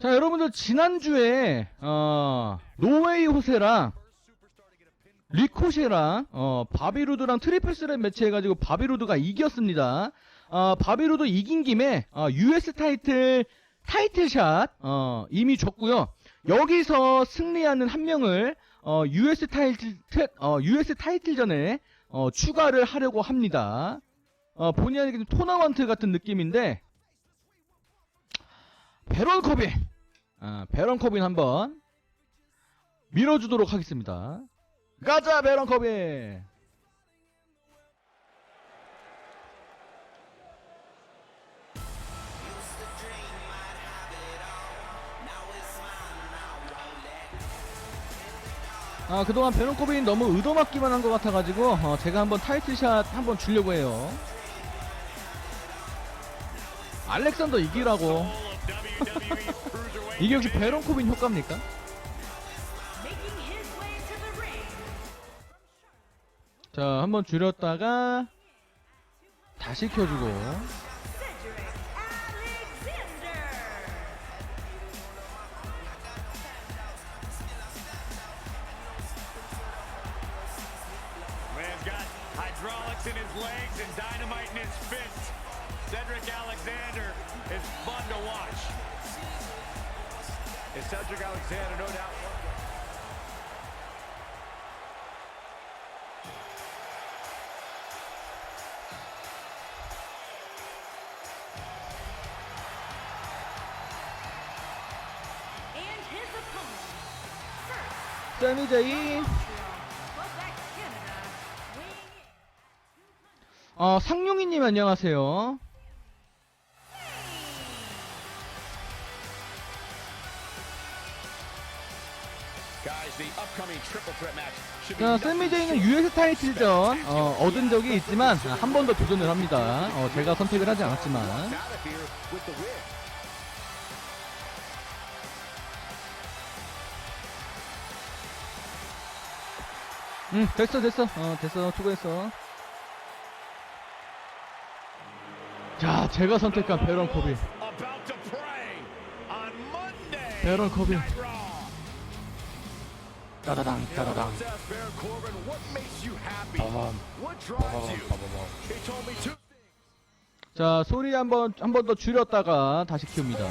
자, 여러분들 지난주에 어, 노웨이 호세랑 리코시랑 어, 바비루드랑 트리플 스렛 매치 해가지고 바비루드가 이겼습니다. 어, 바비루드 이긴 김에 어, US 타이틀 타이틀샷 어, 이미 줬고요. 여기서 승리하는 한 명을 어, US 타이틀 트- 어, US 타이틀전에 어, 추가를 하려고 합니다. 어, 본의 아니게 좀 토너먼트 같은 느낌인데 베런 코빈 아, 베런 코빈 한번 밀어주도록 하겠습니다. 가자 베런 코빈 아 그동안 베런 코빈 너무 의도맞기만 한 것 같아가지고 어, 제가 한번 타이틀샷 한번 주려고 해요. 알렉산더 이기라고 이게 역시 베런 코빈 효과입니까? 자, 한번 줄였다가 다시 켜주고 hydraulics in his legs and dynamite in his fists. Cedric Alexander is fun to watch. And Cedric Alexander, no doubt. And his opponent. First, 세미제이 Quebec, Canada. Weighing in. 어, 상용이님 안녕하세요 자, 세미제이는 US 타이틀전 어, 얻은 적이 있지만 한 번 더 도전을 합니다. 어, 제가 선택을 하지 않았지만. 응 됐어 됐어. 어 됐어. 수고했어. 자 제가 선택한 베런 코빈. 베런 코빈. 따다당 따다당. 빠밤. 자 소리 한번 한 번 더 줄였다가 다시 키웁니다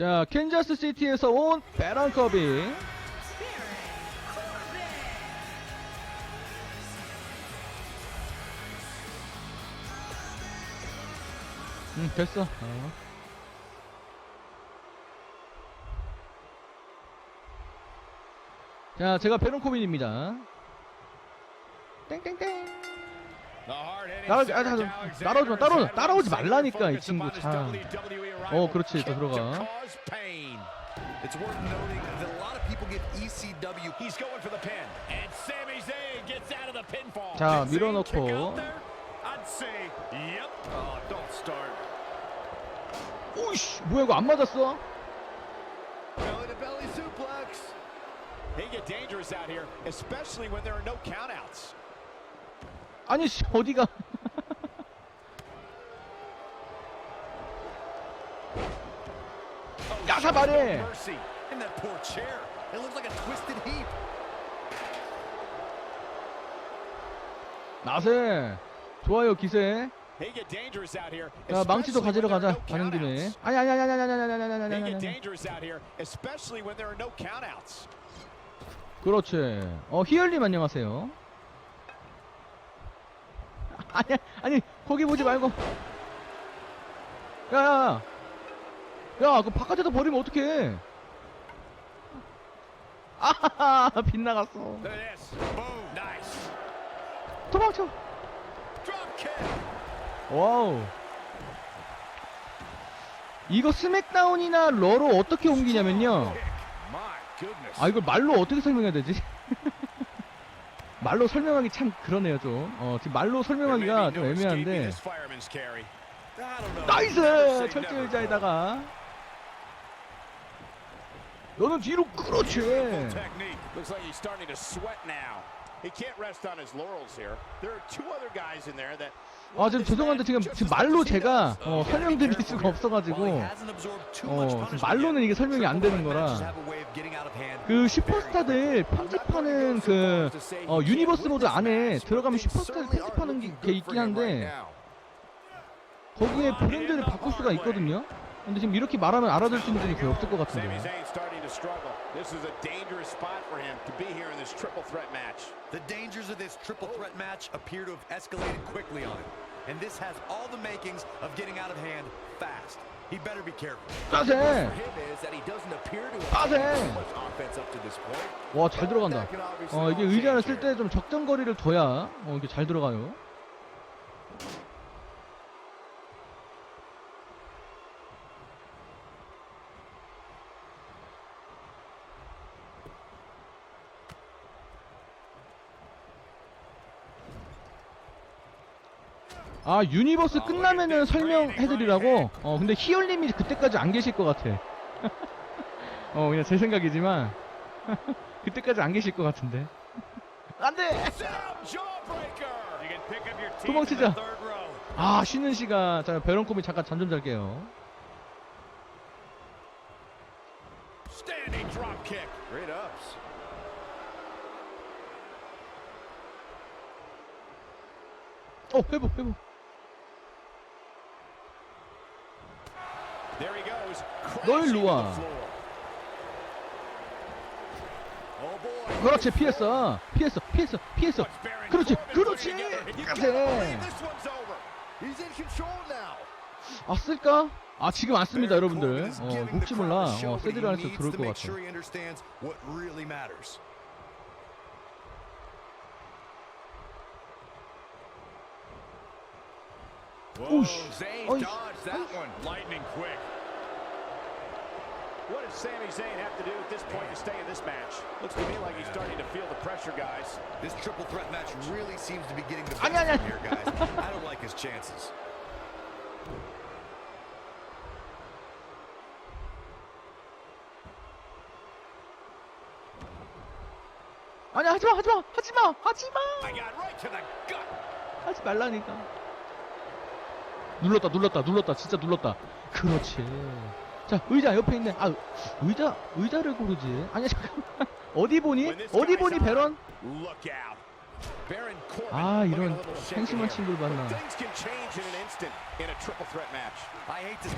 자 캔자스 시티에서 온 Baron Corbin. 응 됐어 어. 자 제가 베런 코빈입니다 땡땡땡 Cedric 아, 자, 좀 따라오지 마, 따라오지 마, has 따라오지 말라니까, 이 친구 참. 어, 그렇지, 또 kick 들어가. It's worth noting that a lot of people give ECW He's going for the pin. And Sami Zayn gets out of the pinfall. 자, 밀어넣고. I'd say, yep. Oh, don't start. 오이씨 뭐야 이거 안 맞았어? belly to belly suplex. They get dangerous out here, especially when there are no countouts. 아니 씨 어디가 야사 말해. 나세 좋아요 기세. 자 망치도 가지러 가자 가는 김에. 아니 아니 아니 아니 아니 아니 아니 아니 아니 아니. 그렇지 어 희열님 안녕하세요 아니 아니 거기 보지 말고 야야야 야그 바깥에다 버리면 어떡해 아하하 빗나갔어. 도망쳐. 와우 이거 스맥다운이나 러로 어떻게 옮기냐면요. 아 이걸 말로 어떻게 설명해야 되지? 말로 설명하기 참 그러네요 좀. 어 지금 말로 설명하기가 좀 애매한데. 나이스! 철제 의자에다가. 너는 뒤로 그렇지. Technique. Looks like he's starting to sweat now. He can't rest on his laurels here. There are two other guys in there that. 아 지금 죄송한데 지금 지금 말로 제가 어, 설명드릴 수가 없어가지고 어, 말로는 이게 설명이 안 되는 거라 그 슈퍼스타들 편집하는 그 어, 유니버스 모드 안에 들어가면 슈퍼스타를 편집하는 게, 게 있긴 한데 거기에 브랜드를 바꿀 수가 있거든요. 근데 지금 이렇게 말하면 알아들 수 있는 분이 없을 것 Sami 같은데. Zayn starting to struggle. This is a dangerous spot for him to be here in this triple threat match. The dangers of this triple threat match appear to have escalated quickly on him. And this has all the makings of getting out of hand fast. He better be careful. 빠세! him is that he doesn't appear to 빠세! much offense up to this point. 와 잘 들어간다. 어 이게 의자를 쓸 때 좀 적정거리를 둬야 어 이게 잘 들어가요. 아 유니버스 끝나면은 설명해드리라고. 어 근데 희열님이 그때까지 안 계실 것 같아. 어 그냥 제 생각이지만 그때까지 안 계실 것 같은데. 안돼. 도망치자. 아 쉬는 시간. 자 베런콤이 잠깐 잠 좀 잘게요. 어 회복 회복. 널 누아. 그렇지 피했어. 피했어 피했어 피했어. 그렇지 그렇지. 아 쓸까? 아 지금 안 씁니다 여러분들. 어, 혹시 몰라. 어, 세드를 안에서 들어올 것 같아. 오씨. 어이씨. What does Sami Zayn have to do at this point to stay in this match? Looks to me like he's starting to feel the pressure, guys. This triple threat match really seems to be getting the 아니, best 아니, of him here, guys. I don't like his chances. 아니 하지마 하지마 하지마 하지마 I got right to the gut. 하지 말라니까. 눌렀다 눌렀다 눌렀다 진짜 눌렀다. 그렇지. 자 의자 옆에 있네. 아 의자 의자를 고르지. 아니 잠깐만 어디 보니 어디 보니 베런? 아 이런 생심한. 친구를 봤나.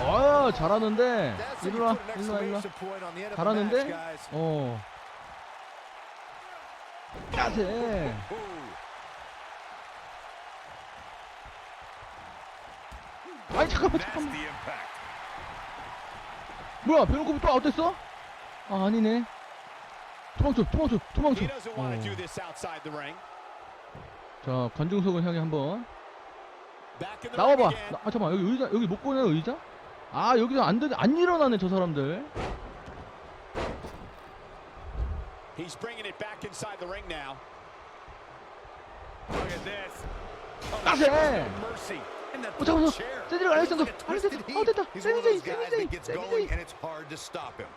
아 잘하는데 That's when 일로 you 와 put an 일로 와 일로 와. exclamation point on the end of a match, 잘하는데. 어 까세. 아니 잠깐만 잠깐만. 뭐야 베런코비 또 아웃됐어? 아 아니네 도망쳐 도망쳐 도망쳐 어. 자 관중석을 향해 한번 나와봐. 나, 아 잠깐만 여기 의자 여기 못 꺼내요 의자? 아 여기서 안, 되, 안 일어나네 저 사람들 He's bringing it back inside the ring now. Look at this. Oh, mercy. 어 잠깐만. 세드릭 It 알렉산더 looks like a 알렉산더 twisted 아 heap. 됐다 He's one of 세미 제이 those guys 세미 제이 that gets 세미 제이 going and it's hard to stop him.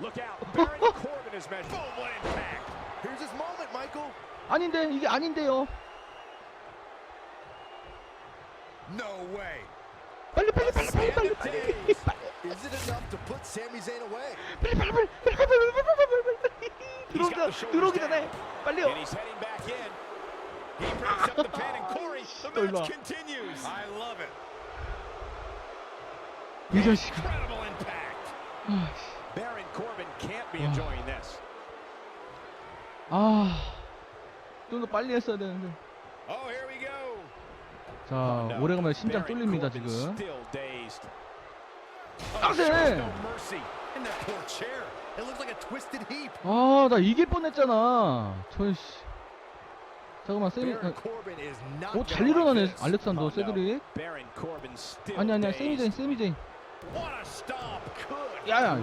Look out. Baron Corbin is measured. Full impact. Here's his moment, Michael. 아닌데 이게 아닌데요 No way. 빨리 빨리 빨리 빨리 빨리 빨리 Days. 빨리 Is it enough to put Sami Zayn away? 빨리 빨리 빨리 빨리 빨리 빨리 빨리 빨리 빨리 He's got the 들어오기 shoulders 들어오기 down. 전에 빨리요 또 일로 와. 이 자식아. 아, Baron Corbin can't be Wow. enjoying this. 아 좀 더 빨리 했어야 되는데 Oh, here we go. 자. 오래간만에 심장 뚫립니다 지금 Still dazed. 아, 네. 아나 이길 뻔했잖아 저 씨 잠깐만 세미 Baron Corbin is not 어잘 일어나네. 알렉산더 Oh. 세드릭 아니 아니야 dazed. 세미 제인 세미 제인 What a stop. Good 야야.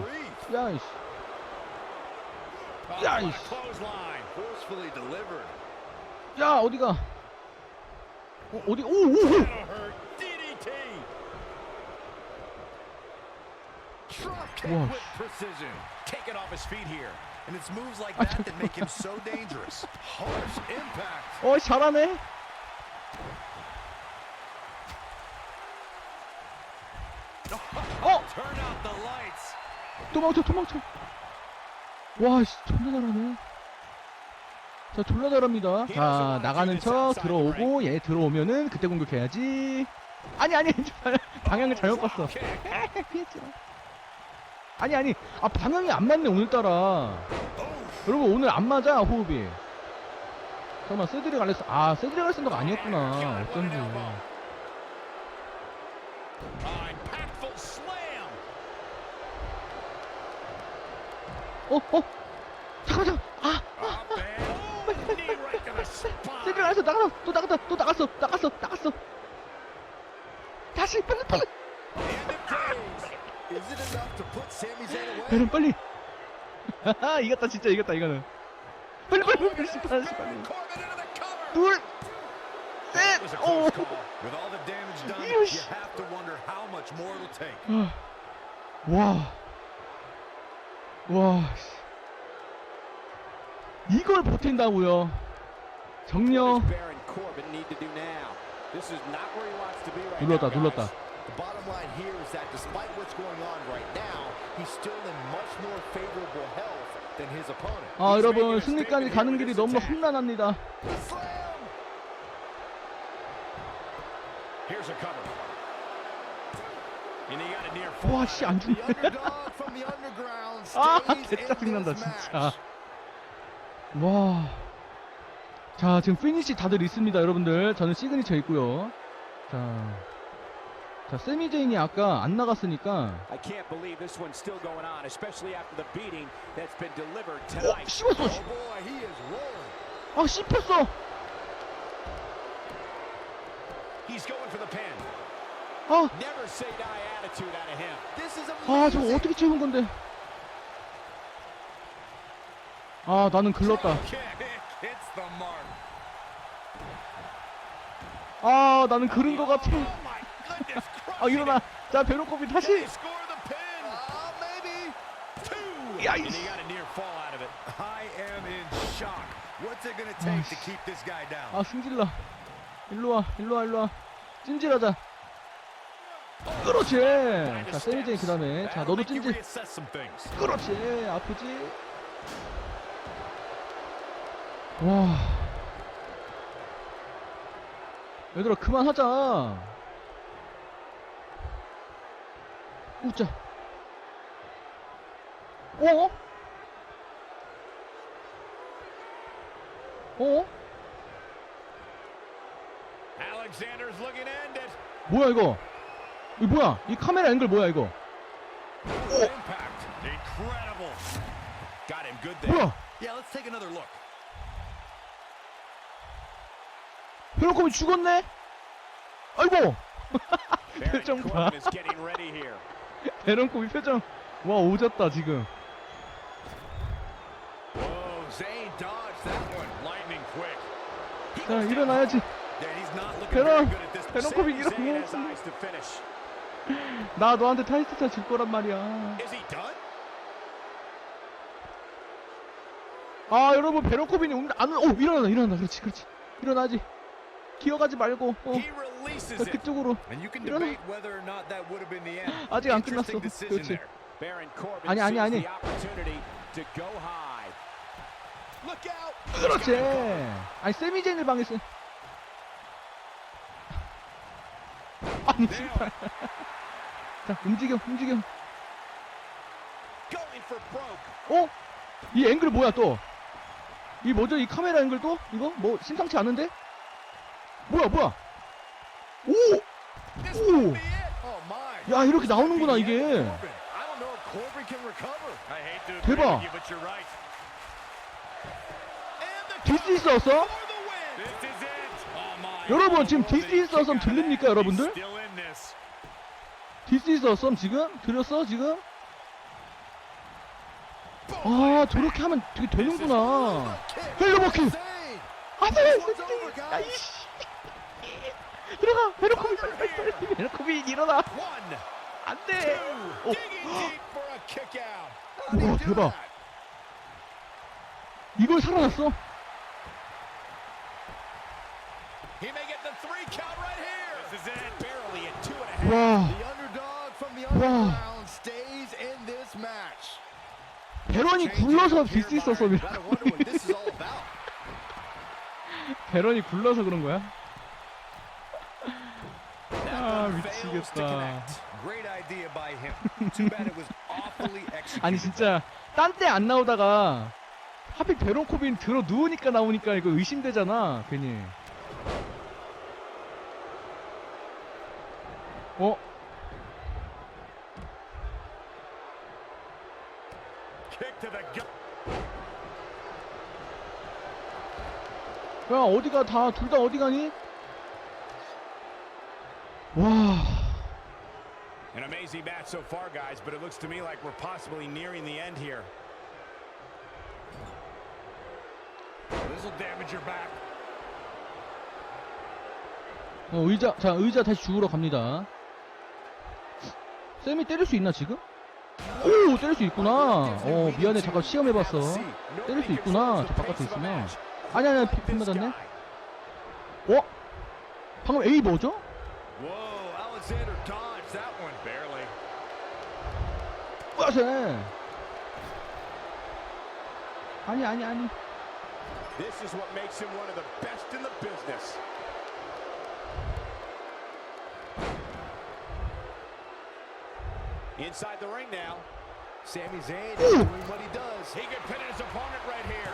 야이씨 Oh, delivered. 야 어디가 어, 어디? 오, 오, 오! That'll And it's moves like Ah, that that make him so dangerous. Harsh impact. 어, 잘하네. 어! Turn out the lights. 도망쳐, 도망쳐. 와, 씨, 존나 잘하네. 자, 졸라 잘합니다. 자, 나가는 척 들어오고, 얘 들어오면은 그때 공격해야지. 아니, 아니, 방향을 잘못 봤어. 피했지. 아니, 아니, 아, 방향이 안 맞네, 오늘따라. 여러분, 오늘 안 맞아, 호흡이. 잠깐만, 세드릭 알레스, 아, 세드릭 알레스가 아니었구나. 어쩐지. 어, 어? 잠깐, 잠깐. 아. 세드릭 알레스 나갔어. 또 나갔다. 또 나갔어. 나갔어. 나갔어. 다시, 빨리, 빨리. End of days. Is it enough to put Sami Zayn away? 여러분 빨리 하하 이겼다 진짜 이겼다 이거는 빨리 빨리 빨리 빨리 빨리. 둘 셋, 오. 와. 와. 씨. 이걸 버틴다고요. right 눌렀다. 눌렀다. The bottom line here is that despite what's going on right now, he's still in much more favorable health than his opponent. 아 여러분 승리까지 가는 길이 너무 험난합니다. Here's a cover. And he got a near fall. 와씨 안 죽네. 아 개짜증난다 진짜. 와. 자 지금 피니시 다들 있습니다 여러분들. 저는 시그니처 있고요. 자. 자 세미 제인이 아까 안 나갔으니까 I can't believe this one's still going on, especially after the beating that's been delivered 어 tonight. 씹었어. Oh boy, he is rolling. 아 씹혔어. He's going for the pin. 아. Never say die attitude out of him. This is 아 저거 amazing. 어떻게 채운 건데 아 나는 글렀다 Kick hits the mark. 아 나는 그른 거 같아 Oh my goodness. 아 일어나 자 베로코비 다시? Uh. 야, 이 he got a near fall out of it. I am in shock. What's it going to take to keep this guy down? 아 승질나 일로 와 일로 와 일로 와 찜질하자 그렇지 자 세미제이 그 다음에 자 너도 찜질. 그렇지 아프지 와 얘들아 그만하자 웃자 어? 어? 뭐야 이거 이 뭐야 이 카메라 앵글 뭐야 이거. 뭐야. 베로코비 죽었네 아이고 봐 베론코비 표정 와 오졌다 지금 자. 일어나야지 Yeah, he's not looking 베론 very good at this. 베론코비 Zayn has 일어나 eyes to finish. 나 너한테 타이트타 줄 거란 말이야? 아 여러분 움- 안, 오 일어나 일어나 그렇지 그렇지 일어나지 기어가지 말고 어. 그쪽으로 end. 아직 안 끝났어 그렇지 아니, 아니, 아니. 그렇지 아니 세미제인을 방했어 아니 신발 자 움직여 움직여. 어? 이 앵글 뭐야 또? 이 뭐죠? 이 카메라 앵글 또? 이거? 뭐 심상치 않은데? 뭐야 뭐야? 오! Oh my. 야 이렇게 나오는구나 이게 대박. 디스 있었어? Oh. 여러분, 지금 Oh, 디스 있었음 들립니까? 여러분들? 디스 있었어 지금? 들었어 지금? 아 저렇게 하면 되게 되는구나 over, guys. 야이씨 들어가 베르코빈 빨리 베르코빈 일어나 안돼. 우와 대박 이걸 살아났어. 와 match. 베런이 굴러서 빌수 있었어. 베런이 굴러서 그런 거야 아 미치겠다. 아니 진짜 딴 때 안 나오다가 하필 베론코빈 들어 누우니까 나오니까 이거 의심되잖아 괜히 어? 야 어디가 다 둘 다 어디 가니? 와 Amazing match so far, guys, but it looks to me like we're possibly nearing the end here. This will damage your back. 어, 의자 자 의자 다시 주우러 갑니다 쌤이 때릴 수 있나 지금? 오 때릴 수 있구나 어 미안해 잠깐 시험해봤어 때릴 수 있구나 저 바깥에 있으면 아니 아니 피, 피 맞았네 어? 방금 A 뭐죠? 쟤 아니 아니 아니 This is what makes him one of the best in the business. Inside the ring now. Sami Zayn doing what he does. He can pin his opponent right here.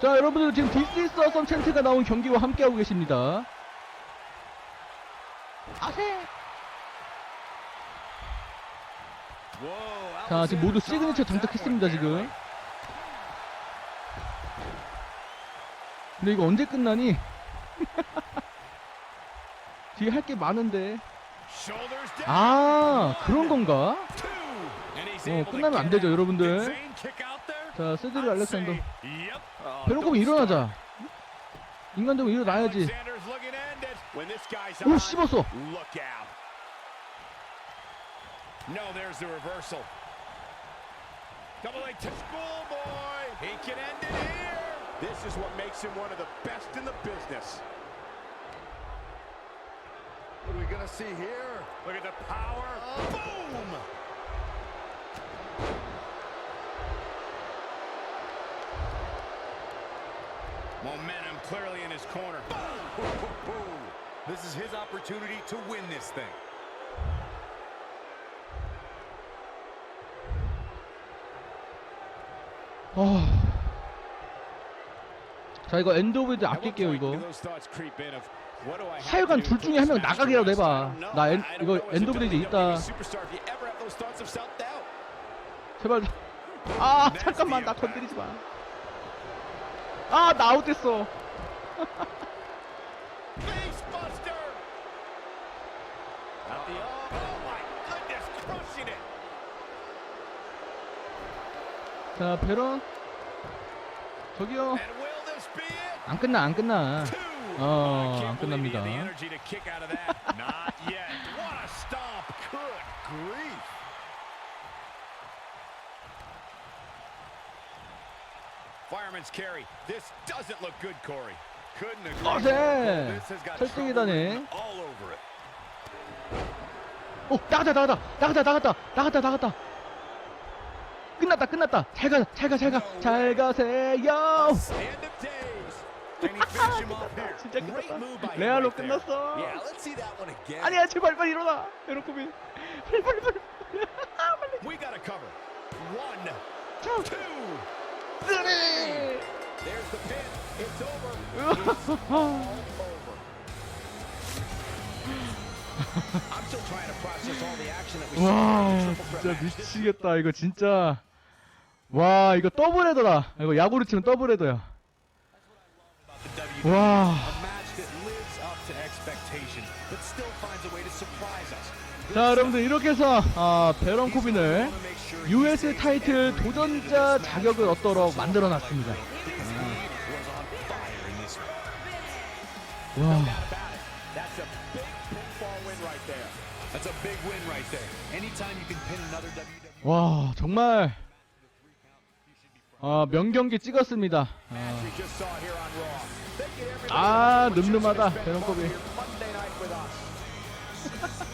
자 여러분들 지금 디스 이스 어썸 챈트가 나온 경기와 함께하고 계십니다 아세 자 지금 모두 시그니처 장착했습니다. 지금 근데 이거 언제 끝나니? 뒤에 할 게 많은데. 아 그런 건가? 어 끝나면 안 되죠. 여러분들? 자 세드리 알렉산더. Oh, don't 일어나자 인간적으로 일어나야지 오 씹었어. No, there's the reversal. Double leg to schoolboy. He can end it here. This is what makes him one of the best in the business. What are we gonna see here? Look at the power. Boom! Momentum clearly in his corner. Boom. This is his opportunity to win this thing. 아. 자 이거 엔드 오브 드 아낄게요 이거 하여간 둘 중에 한 명 나가기라도? 해봐. 나 엔- 이거 엔드 오브 WWE 있다. 제발 아 잠깐만 나 건드리지 마아나 아웃됐어 Facebuster! Out the oh, oh my goodness, crushing it. 자 베런 저기요? 안 끝나 안 끝나 Two. 어, I 안 can't believe he 끝납니다. got 설득이다네. 오 나가다 나가다 나가다 나갔다 나갔다 나갔다 끝났다 끝났다 잘가 잘가 잘가 잘 가세요 he finish him off here? 진짜 끝났다 레알로. 끝났어. 아니야 제발 빨리 일어나 베로코빈 빨리 빨리 빨리 빨리. 쓰리 와 진짜. 미치겠다 이거 진짜 와 이거 더블 헤더다 이거 야구를 치면 더블 헤더야 와 자, 여러분들 이렇게 해서 아, 베런 코빈을 US 타이틀 도전자 자격을 얻도록 만들어 놨습니다. 아. 와. 와, 정말 아, 명경기 찍었습니다. 어. 아, 아, 늠름하다, 배런컵이.